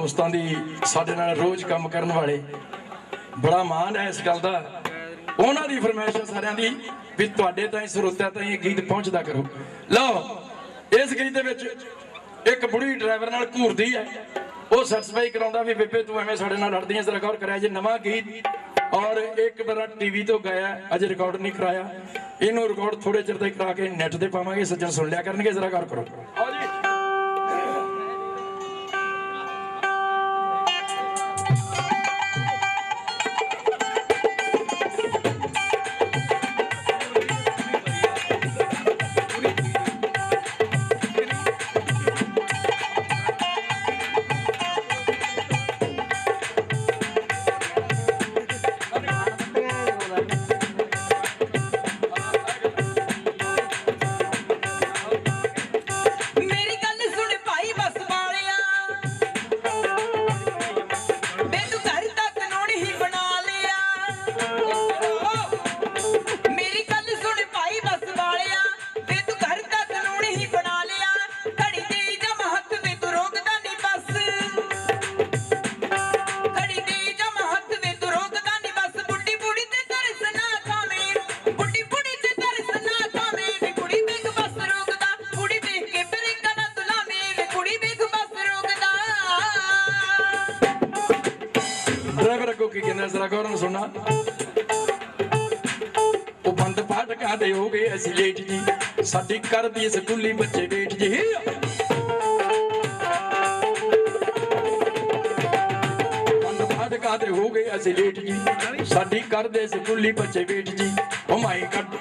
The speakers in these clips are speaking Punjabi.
ਦੋਸਤਾਂ ਦੀ ਸਾਡੇ ਨਾਲ ਰੋਜ਼ ਕੰਮ ਕਰਨ ਵਾਲੇ ਬੜਾ ਮਾਣ ਹੈ ਇਸ ਗੱਲ ਦਾ। ਉਹਨਾਂ ਦੀ ਫਰਮਾਇਸ਼ ਹੈ ਸਾਰਿਆਂ ਦੀ ਵੀ ਤੁਹਾਡੇ ਤਾਈਂ ਸਰੋਤਿਆਂ ਤਾਈਂ ਇਹ ਗੀਤ ਪਹੁੰਚਦਾ ਕਰੋ। ਲਓ, ਇਸ ਗੀਤ ਦੇ ਵਿੱਚ ਇੱਕ ਬੁੜੀ ਡਰਾਈਵਰ ਨਾਲ ਘੂਰਦੀ ਹੈ। ਉਹ ਸੈਟੀਸਫਾਈ ਕਰਾਉਂਦਾ ਵੀ ਬੇਬੇ ਤੂੰ ਐਵੇਂ ਸਾਡੇ ਨਾਲ ਲੜਦੀ ਐ ਜ਼ਰਾ ਗੌਰ ਕਰਿਆ ਜੇ ਨਵਾਂ ਗੀਤ। ਔਰ ਇੱਕ ਵਾਰ ਟੀਵੀ ਤੋਂ ਗਾਇਆ, ਅਜੇ ਰਿਕਾਰਡ ਨਹੀਂ ਕਰਾਇਆ। ਇਹਨੂੰ ਰਿਕਾਰਡ ਥੋੜੇ ਚਿਰ ਤੱਕ ਕਰਾ ਕੇ ਨੈਟ ਤੇ ਪਾਵਾਂਗੇ, ਸੱਜਣ ਸੁਣ ਲਿਆ ਕਰਨਗੇ ਜ਼ਰਾ ਗੌਰ ਕਰੋ। ਆਓ ਜੀ ਅੱਗੋਂ ਕੀ ਕਹਿੰਦਾ ਉਹ ਬੰਦ ਫਾਟਕਾਂ ਦੇ ਹੋ ਗਏ ਅਸੀਂ ਲੇਟ ਜੀ। ਸਾਡੀ ਕਰਦੀ ਸਕੂਲੀ ਬੱਚੇ ਵੇਟ ਜੀ। ਬੰਦ ਫਾਟਕਾਂ ਦੇ ਹੋ ਗਏ ਅਸੀਂ ਲੇਟ ਜੀ। ਸਾਡੀ ਕਰਦੇ ਸਕੂਲੀ ਬੱਚੇ ਵੇਟ ਜੀ। ਓ ਮਾਈ ਕੱਢ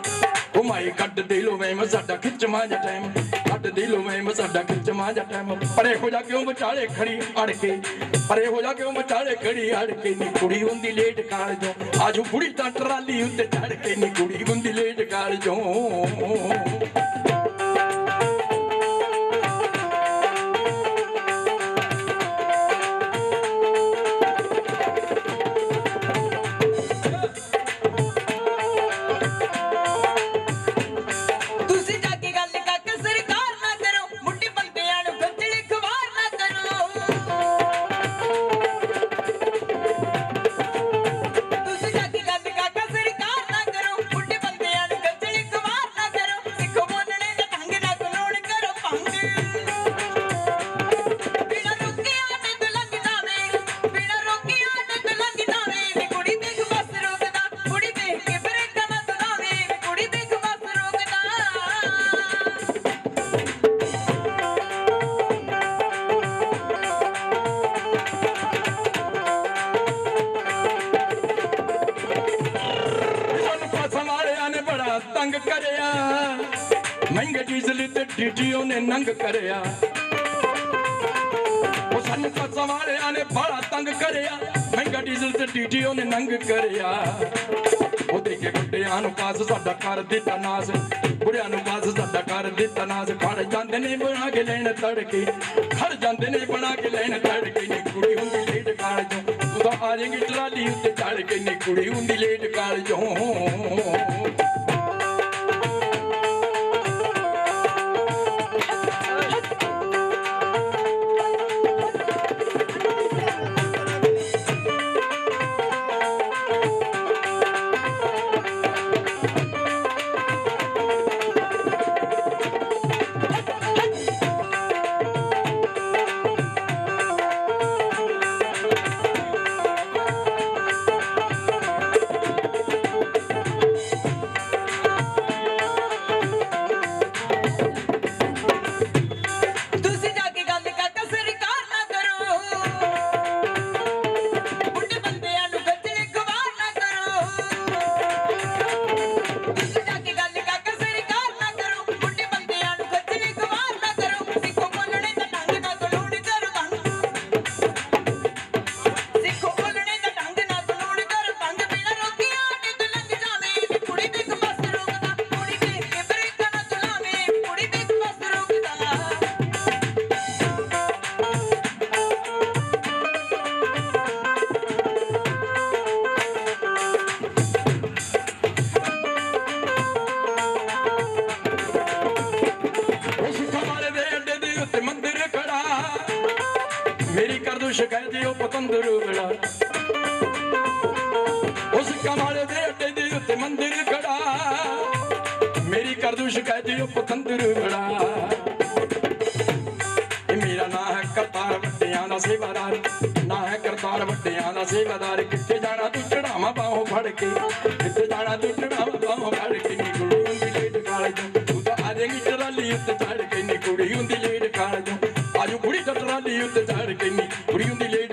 ਓ ਮਾਈ ਕੱਢ ਦੇ ਲੋ ਮੈਂ ਸਾਡਾ ਖਿੱਚ ਮਾਂ ਟਾਈਮ ਕੱਢ ਦੇ ਲੋ ਮੈਂ ਸਾਡਾ ਖਿੱਚਵਾਂ ਜਾ ਟਾਈਮ ਪਰੇ ਹੋ ਜਾ ਕਿਉਂ ਵਿਚਾਲੇ ਖੜੀ ਅੜ ਕੇ ਪਰੇ ਹੋ ਜਾ ਕਿਉਂ ਵਿਚਾਲੇ ਖੜੀ ਅੜ ਕੇ ਨੀ ਕੁੜੀ ਹੁੰਦੀ ਲੇਟ ਕਾਲਜੋਂ ਆਜੂ ਕੁੜੀ ਤਾਂ ਟਰਾਲੀ ਉੱਤੇ ਚੜ ਕੇ ਨੀ ਕੁੜੀ ਹੁੰਦੀ ਲੇਟ ਕਾਲਜੋਂ ਤੁਸੀਂ ਡੀਜ਼ਲ ਤੇ ਨੰਗ ਕਰਿਆ। ਉਹ ਸਾਨੂੰ ਫਸਣ ਵਾਲਿਆਂ ਨੇ ਬੜਾ ਤੰਗ ਕਰਿਆ। ਮਹਿੰਗਾ ਡੀਜ਼ਲ ਤੇ ਡੀਟੀਓ ਨੇ ਨੰਗ ਕਰਿਆ। ਉਹ ਕੇ ਗੁੱਡਿਆਂ ਨੂੰ ਪਾਸ ਸਾਡਾ ਕਰ ਦਿੱਤਾ ਨਾਸ। ਬੁੜਿਆਂ ਨੂੰ ਪਾਸ ਸਾਡਾ ਕਰ ਦਿੱਤਾ ਨਾਸ। ਖੜ ਜਾਂਦੇ ਨੇ ਬਣਾ ਕੇ ਲੈਣ ਤੜਕੇ। ਖੜ ਜਾਂਦੇ ਨੇ ਬਣਾ ਕੇ ਲੈਣ ਤੜਕੇ। ਨੀ ਕੁੜੀ ਹੁੰਦੀ ਲੇਟ ਕਾਲਜੋਂ ਤੂੰ ਤਾਂ ਆ ਜਾਏਂਗੀ ਟਰਾਲੀ ਉੱਤੇ ਚੜ ਕੇ। ਨੀ ਕੁੜੀ ਹੁੰਦੀ ਲੇਟ ਕਾਲਜੋਂ ਮੇਰੀ ਕਰ ਸ਼ਿਕਾਇਤ ਉਹ ਪਤੰਦਰ ਬੜਾ ਉਸ ਕਮਾਲੇ ਦੇ ਅੱਡੇ ਦੇ ਉੱਤੇ ਮੰਦਿਰ ਖੜਾ। ਮੇਰੀ ਕਰ ਦੂ ਸ਼ਿਕਾਇਤ ਉਹ ਪਤੰਦਰ ਬੜਾ ਇਹ ਮੇਰਾ ਨਾਂ ਹੈ ਕਰਤਾਰ ਵੱਡਿਆਂ ਦਾ ਸੇਵਾਦਾਰ। ਨਾਂ ਹੈ ਕਰਤਾਰ ਵੱਡਿਆਂ ਦਾ ਸੇਵਾਦਾਰ। ਕਿੱਥੇ ਜਾਣਾ ਤੂੰ ਚੜਾਵਾ ਬਾਹੋਂ ਫੜ ਕੇ। ਕਿੱਥੇ ਜਾਣਾ ਤੂੰ ਉੱਤੇ ਚੜ ਕੇ